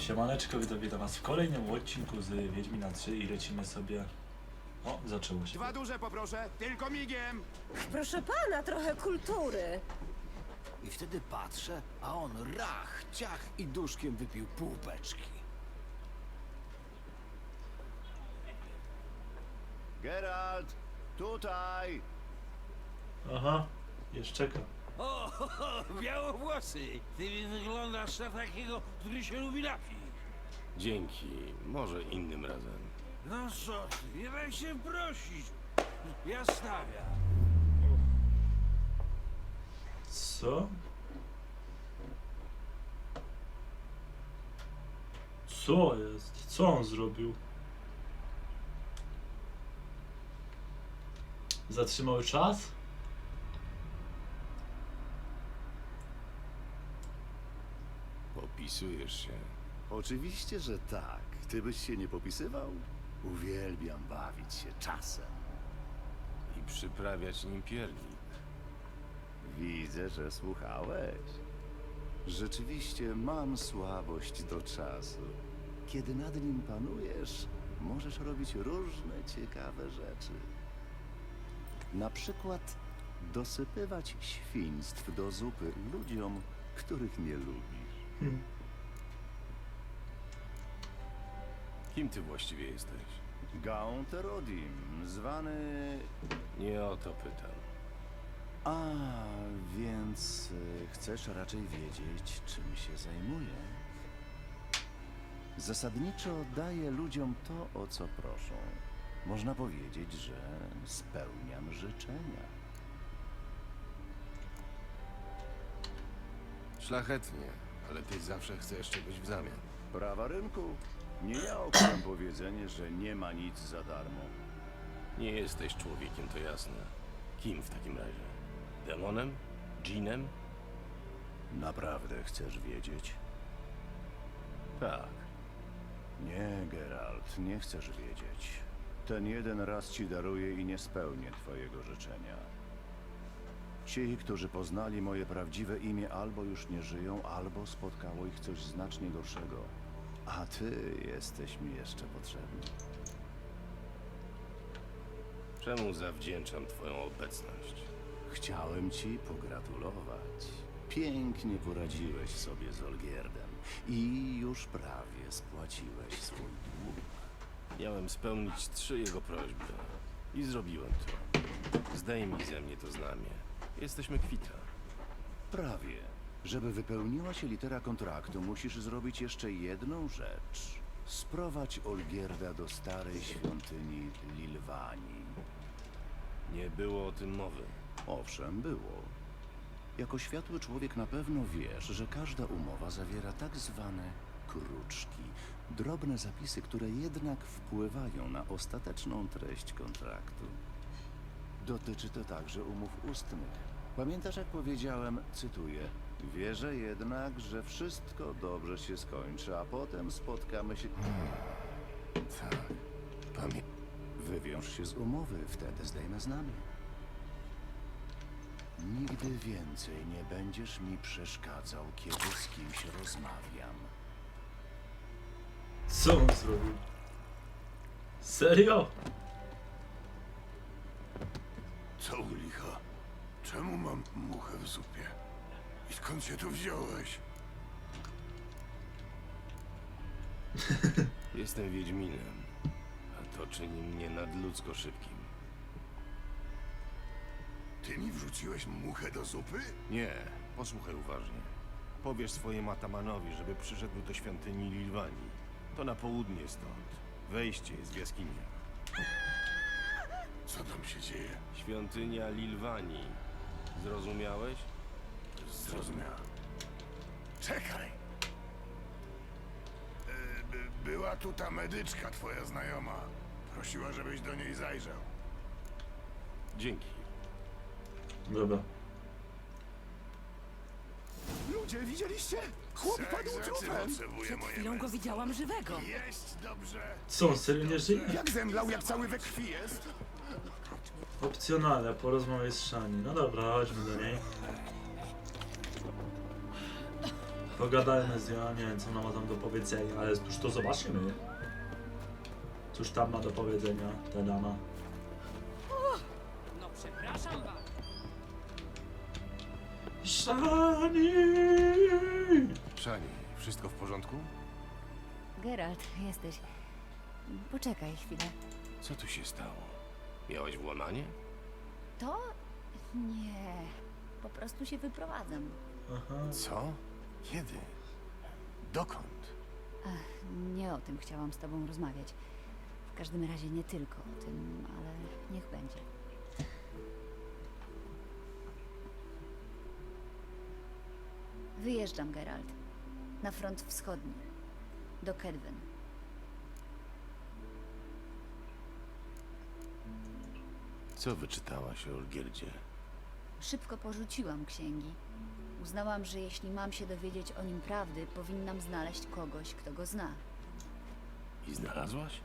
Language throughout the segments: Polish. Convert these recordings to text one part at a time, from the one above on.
Siemaneczko, witam, witam was w kolejnym odcinku z Wiedźmina 3 i lecimy sobie... O, zaczęło się. Dwa duże poproszę, tylko migiem. Proszę pana, trochę kultury. I wtedy patrzę, a on rach, ciach i duszkiem wypił pół beczki. Geralt, tutaj. Aha, jeszcze czeka. O, ho, ho, białowłosy! Ty wyglądasz na takiego, który się lubi napić. Dzięki, może innym razem. No co ty, nie daj się prosić. Ja stawiam. Co? Co jest? Co on zrobił? Zatrzymał czas? Popisujesz się. Oczywiście, że tak. Ty byś się nie popisywał? Uwielbiam bawić się czasem. I przyprawiać nim pierdnik. Widzę, że słuchałeś. Rzeczywiście mam słabość do czasu. Kiedy nad nim panujesz, możesz robić różne ciekawe rzeczy. Na przykład dosypywać świństw do zupy ludziom, których nie lubisz. Kim ty właściwie jesteś? Gaunt Rodim, zwany... Nie o to pytam. A, więc y, chcesz raczej wiedzieć, czym się zajmuję? Zasadniczo daję ludziom to, o co proszą. Można powiedzieć, że spełniam życzenia. Szlachetnie, ale ty zawsze chcesz czegoś w zamian. Prawa rynku. Nie ja okuram powiedzenie, że nie ma nic za darmo. Nie jesteś człowiekiem, to jasne. Kim w takim razie? Demonem? Dżinem? Naprawdę chcesz wiedzieć? Tak. Nie, Geralt, nie chcesz wiedzieć. Ten jeden raz ci daruję i nie spełnię twojego życzenia. Ci, którzy poznali moje prawdziwe imię, albo już nie żyją, albo spotkało ich coś znacznie gorszego. A ty jesteś mi jeszcze potrzebny. Czemu zawdzięczam twoją obecność? Chciałem ci pogratulować. Pięknie poradziłeś sobie z Olgierdem i już prawie spłaciłeś swój dług. Miałem spełnić trzy jego prośby. I zrobiłem to. Zdejmij ze mnie to znamie. Jesteśmy kwita. Prawie. Żeby wypełniła się litera kontraktu, musisz zrobić jeszcze jedną rzecz. Sprowadź Olgierda do starej świątyni Lilwani. Nie było o tym mowy. Owszem, było. Jako światły człowiek na pewno wiesz, że każda umowa zawiera tak zwane kruczki, drobne zapisy, które jednak wpływają na ostateczną treść kontraktu. Dotyczy to także umów ustnych. Pamiętasz, jak powiedziałem, cytuję, wierzę jednak, że wszystko dobrze się skończy, a potem spotkamy się... Tak. Pamię... Wywiąż się z umowy, wtedy zdejmę znamie. Nigdy więcej nie będziesz mi przeszkadzał, kiedy z kimś rozmawiam. Co on zrobił? Serio? Co u licha? Czemu mam muchę w zupie? I skąd się tu wziąłeś? Jestem Wiedźminem, a to czyni mnie nadludzko szybkim. Ty mi wrzuciłeś muchę do zupy? Nie, posłuchaj uważnie. Powiesz swojemu atamanowi, żeby przyszedł do świątyni Lilwani. To na południe stąd. Wejście jest w jaskiniach. Co tam się dzieje? Świątynia Lilwani. Zrozumiałeś? Zrozumiałem. Czekaj! E, by- była tu ta medyczka, twoja znajoma. Prosiła, żebyś do niej zajrzał. Dzięki. Dobra. Ludzie, widzieliście? Chłop padł Serce trupem! moje Chwilą go widziałam żywego. Jeść dobrze. Co, on serio nie żyje? Jak zemdlał, jak cały we krwi jest? Opcjonalne, porozmawiaj z Szani. No dobra, chodźmy do niej. Pogadajmy z nią, nie wiem co ona ma tam do powiedzenia, ale już to zobaczymy. Cóż tam ma do powiedzenia ta dama? No przepraszam bardzo. Szani! Szani, wszystko w porządku? Geralt, jesteś. Poczekaj chwilę. Co tu się stało? Miałeś włamanie? To? Nie. Po prostu się wyprowadzam. Aha. Co? Kiedy? Dokąd? Ach, nie o tym chciałam z tobą rozmawiać. W każdym razie nie tylko o tym, ale niech będzie. Wyjeżdżam, Geralt. Na front wschodni. Do Kedwen. Co wyczytałaś o Olgierdzie? Szybko porzuciłam księgi. Uznałam, że jeśli mam się dowiedzieć o nim prawdy, powinnam znaleźć kogoś, kto go zna. I znalazłaś?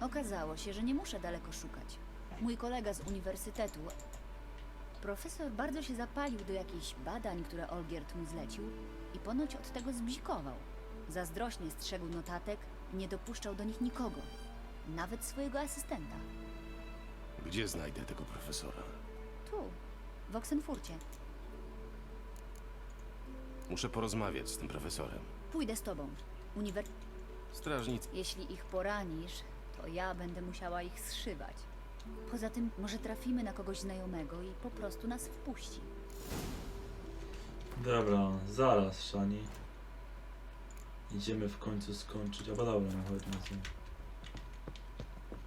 Okazało się, że nie muszę daleko szukać. Mój kolega z uniwersytetu, profesor bardzo się zapalił do jakichś badań, które Olgierd mu zlecił i ponoć od tego zbzikował. Zazdrośnie strzegł notatek i nie dopuszczał do nich nikogo, nawet swojego asystenta. Gdzie znajdę tego profesora? Tu, w Oksenfurcie. Muszę porozmawiać z tym profesorem. Pójdę z tobą. Uniwer... Strażnicy. Jeśli ich poranisz, to ja będę musiała ich zszywać. Poza tym, może trafimy na kogoś znajomego i po prostu nas wpuści. Dobra, zaraz, Szani. Idziemy w końcu skończyć. A bo dobra, no chodźmy z nim.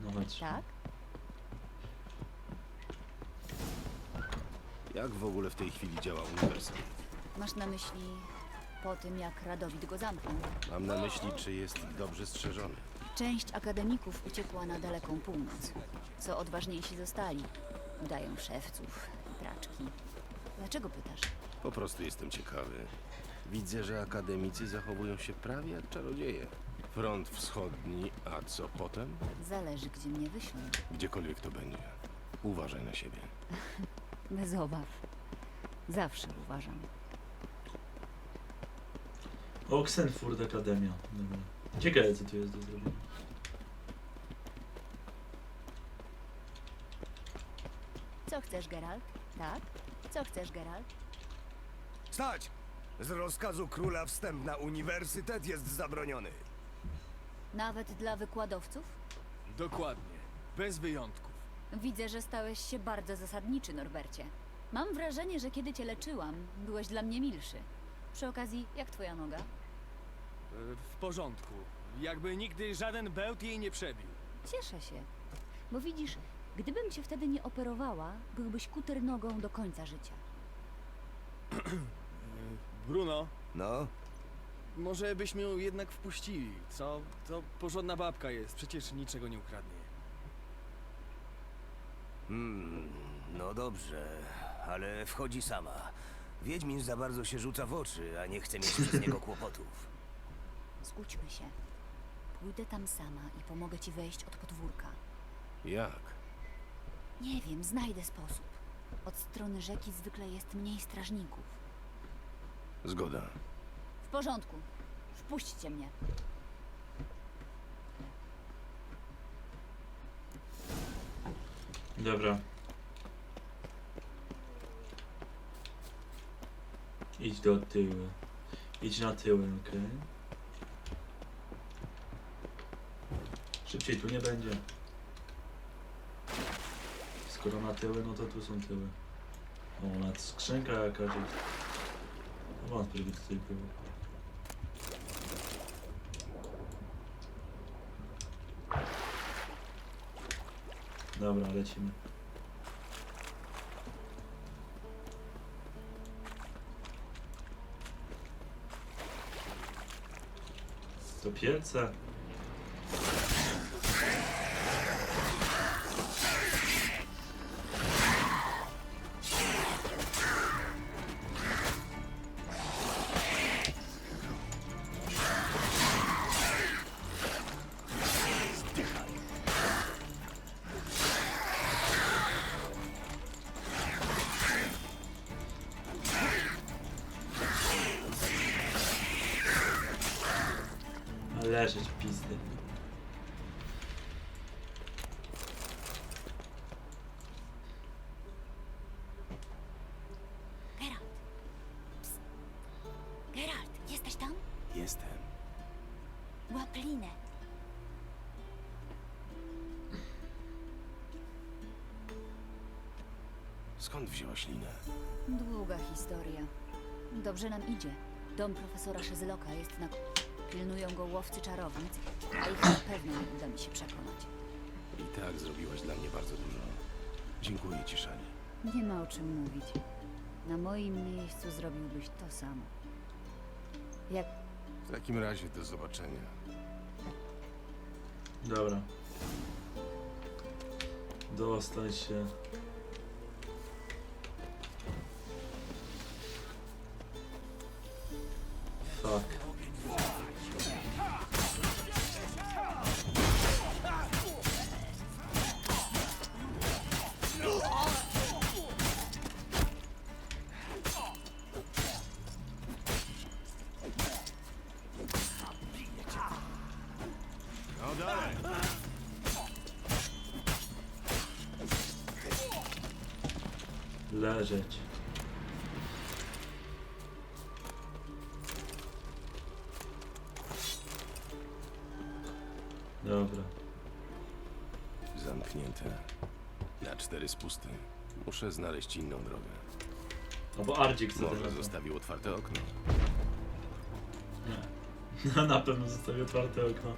No chodź. Tak? Jak w ogóle w tej chwili działa uniwersytet? Masz na myśli po tym, jak Radowid go zamknął. Mam na myśli, czy jest dobrze strzeżony. Część akademików uciekła na daleką północ. Co odważniejsi zostali. Udają szewców, traczki. Dlaczego pytasz? Po prostu jestem ciekawy. Widzę, że akademicy zachowują się prawie jak czarodzieje. Front wschodni, a co potem? Zależy, gdzie mnie wyślą. Gdziekolwiek to będzie. Uważaj na siebie. Bez obaw. Zawsze uważam. Oxenfurt Akademia. Dobra. Ciekawe co tu jest do zrobienia. Co chcesz, Geralt? Tak? Co chcesz, Geralt? Stać! Z rozkazu króla wstęp na uniwersytet jest zabroniony. Nawet dla wykładowców? Dokładnie. Bez wyjątków. Widzę, że stałeś się bardzo zasadniczy, Norbercie. Mam wrażenie, że kiedy cię leczyłam, byłeś dla mnie milszy. Przy okazji, jak twoja noga? E, W porządku. Jakby nigdy żaden bełt jej nie przebił. Cieszę się. Bo widzisz, gdybym cię wtedy nie operowała, byłbyś kuter nogą do końca życia. Bruno, No, może byśmy ją jednak wpuścili, co? To porządna babka jest, przecież niczego nie ukradnie. Hmm, no dobrze, ale wchodzi sama. Wiedźmin za bardzo się rzuca w oczy, a nie chce mieć przez niego kłopotów. Zgódźmy się. Pójdę tam sama i pomogę ci wejść od podwórka. Jak? Nie wiem, znajdę sposób. Od strony rzeki zwykle jest mniej strażników. Zgoda. W porządku. Wpuśćcie mnie. Dobra. Idź do tyłu. Idź na tyłem, okej? Szybciej tu nie będzie. Skoro na tyły, no to tu są tyły. O, nawet skrzynka jakaś jest. No wątpię, żeby tutaj było. Dobra, lecimy. To Leżeć pizdy. Geralt. Psst. Geralt, jesteś tam? Jestem. Łap linę. Skąd wzięłaś linę? Długa historia. Dobrze nam idzie. Dom profesora Szyzyloka jest na... Pilnują go łowcy czarownic, a ich na pewno nie uda mi się przekonać. I tak zrobiłaś dla mnie bardzo dużo. Dziękuję ci, Szani. Nie ma o czym mówić. Na moim miejscu zrobiłbyś to samo. Jak W takim razie do zobaczenia. Dobra. Dostań się. Fuck. Leżeć. Dobra. Zamknięte. Na cztery spusty. Muszę znaleźć inną drogę. No bo Ardzik chce Może teraz. zostawił otwarte okno. Nie. Na pewno zostawię otwarte okno.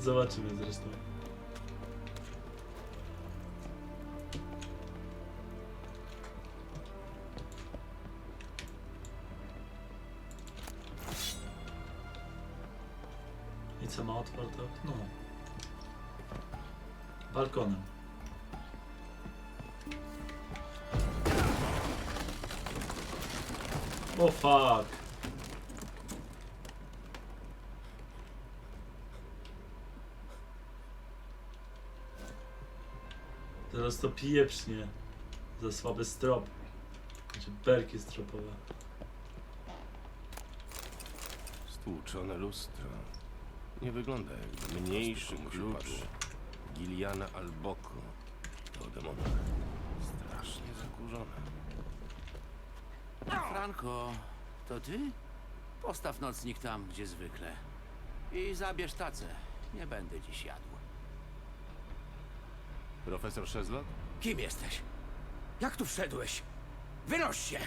Zobaczymy zresztą. Otwarte okno? Balkonem. O fuck. Teraz to pieprznie. Za słaby strop. Znaczy belki stropowe. Stłuczone lustro. Nie wygląda jakby mniejszy klucz. Giliana Alboko. To demona. Strasznie zakurzone. Franko, to ty? Postaw nocnik tam, gdzie zwykle. I zabierz tacę. Nie będę dziś jadł. Profesor Szezlot? Kim jesteś? Jak tu wszedłeś? Wynoś się!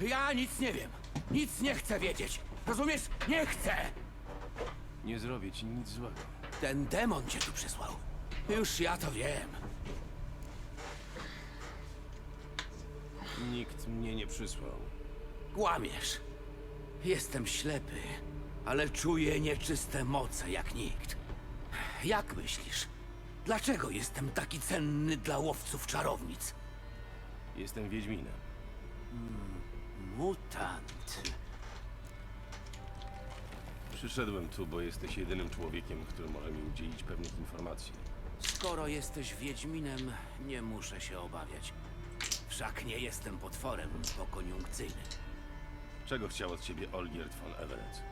Ja nic nie wiem. Nic nie chcę wiedzieć. Rozumiesz? Nie chcę! Nie zrobię ci nic złego. Ten demon cię tu przysłał. Już ja to wiem. Nikt mnie nie przysłał. Kłamiesz. Jestem ślepy, ale czuję nieczyste moce jak nikt. Jak myślisz? Dlaczego jestem taki cenny dla łowców czarownic? Jestem Wiedźminem. Mutant. Przyszedłem tu, bo jesteś jedynym człowiekiem, który może mi udzielić pewnych informacji. Skoro jesteś Wiedźminem, nie muszę się obawiać. Wszak nie jestem potworem pokoniunkcyjnym. Czego chciał od ciebie Olgierd von Everett?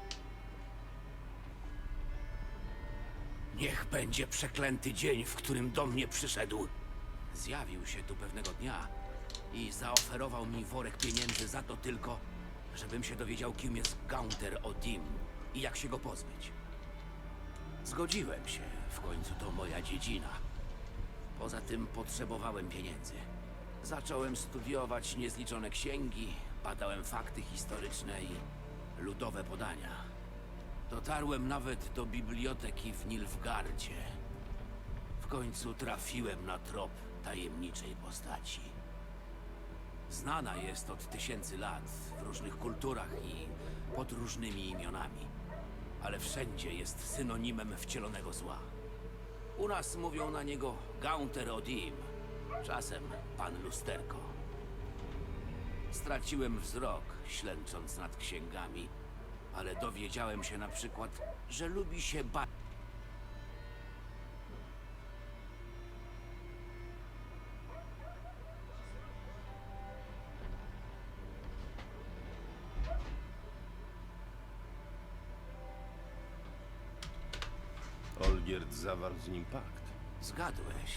Niech będzie przeklęty dzień, w którym do mnie przyszedł. Zjawił się tu pewnego dnia i zaoferował mi worek pieniędzy za to tylko, żebym się dowiedział, kim jest Gaunter Odim i jak się go pozbyć. Zgodziłem się, w końcu to moja dziedzina. Poza tym potrzebowałem pieniędzy. Zacząłem studiować niezliczone księgi, badałem fakty historyczne i ludowe podania. Dotarłem nawet do biblioteki w Nilfgardzie. W końcu trafiłem na trop tajemniczej postaci. Znana jest od tysięcy lat w różnych kulturach i pod różnymi imionami, ale wszędzie jest synonimem wcielonego zła. U nas mówią na niego Gaunter Odim, czasem pan Lusterko. Straciłem wzrok, ślęcząc nad księgami, ale dowiedziałem się na przykład, że lubi się ba... zawarł z nim pakt. Zgadłeś.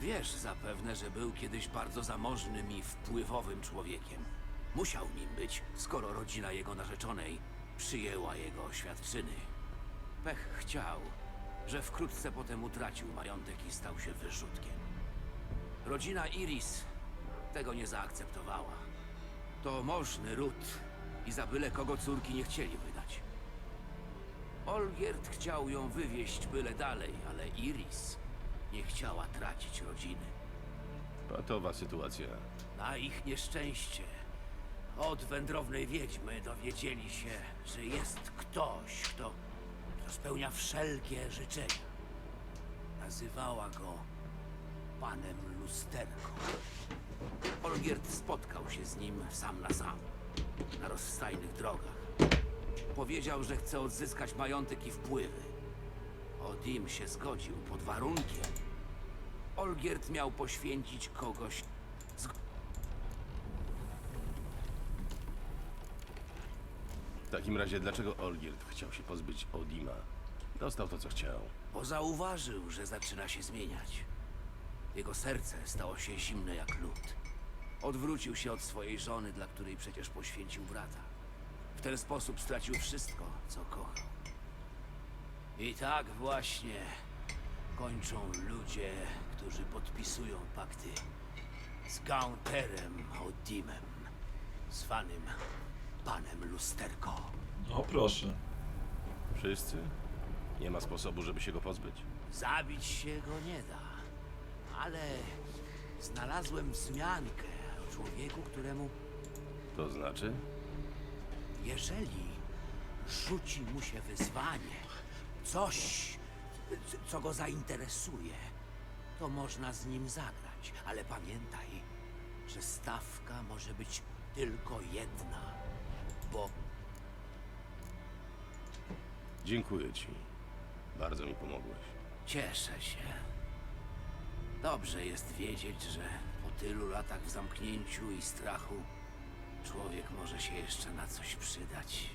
Wiesz zapewne, że był kiedyś bardzo zamożnym i wpływowym człowiekiem. Musiał nim być, skoro rodzina jego narzeczonej przyjęła jego oświadczyny. Pech chciał, że wkrótce potem utracił majątek i stał się wyrzutkiem. Rodzina Iris tego nie zaakceptowała. To możny ród i za byle kogo córki nie chcieli. Olgierd chciał ją wywieźć byle dalej, ale Iris nie chciała tracić rodziny. Patowa sytuacja. Na ich nieszczęście od wędrownej wiedźmy dowiedzieli się, że jest ktoś, kto, kto spełnia wszelkie życzenia. Nazywała go panem Lusterką. Olgierd spotkał się z nim sam na sam, na rozstajnych drogach. Powiedział, że chce odzyskać majątek i wpływy. Odim się zgodził pod warunkiem. Olgierd miał poświęcić kogoś z W takim razie dlaczego Olgierd chciał się pozbyć Odima? Dostał to, co chciał. bo zauważył, że zaczyna się zmieniać. Jego serce stało się zimne jak lód. Odwrócił się od swojej żony, dla której przecież poświęcił brata. W ten sposób stracił wszystko, co kochał. I tak właśnie kończą ludzie, którzy podpisują pakty z Gaunterem Odimem, zwanym panem Lusterko. O proszę. Wszyscy? Nie ma sposobu, żeby się go pozbyć. Zabić się go nie da, ale znalazłem wzmiankę o człowieku, któremu, To znaczy? Jeżeli rzuci mu się wyzwanie, coś, co go zainteresuje, to można z nim zagrać. Ale pamiętaj, że stawka może być tylko jedna, bo Dziękuję ci. Bardzo mi pomogłeś. Cieszę się. Dobrze jest wiedzieć, że po tylu latach w zamknięciu i strachu człowiek może się jeszcze na coś przydać.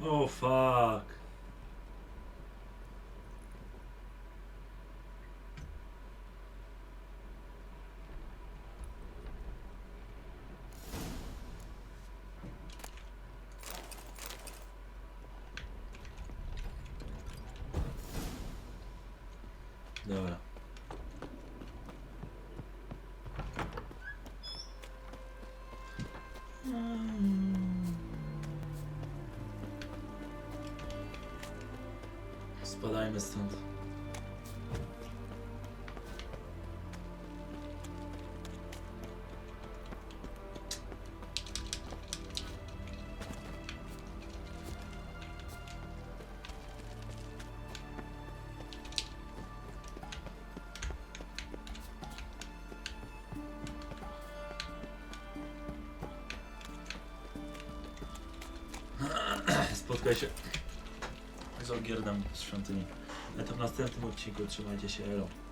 O fuck. Dobra. Spadajmy stąd. Odcinku. Trzymajcie się, elo.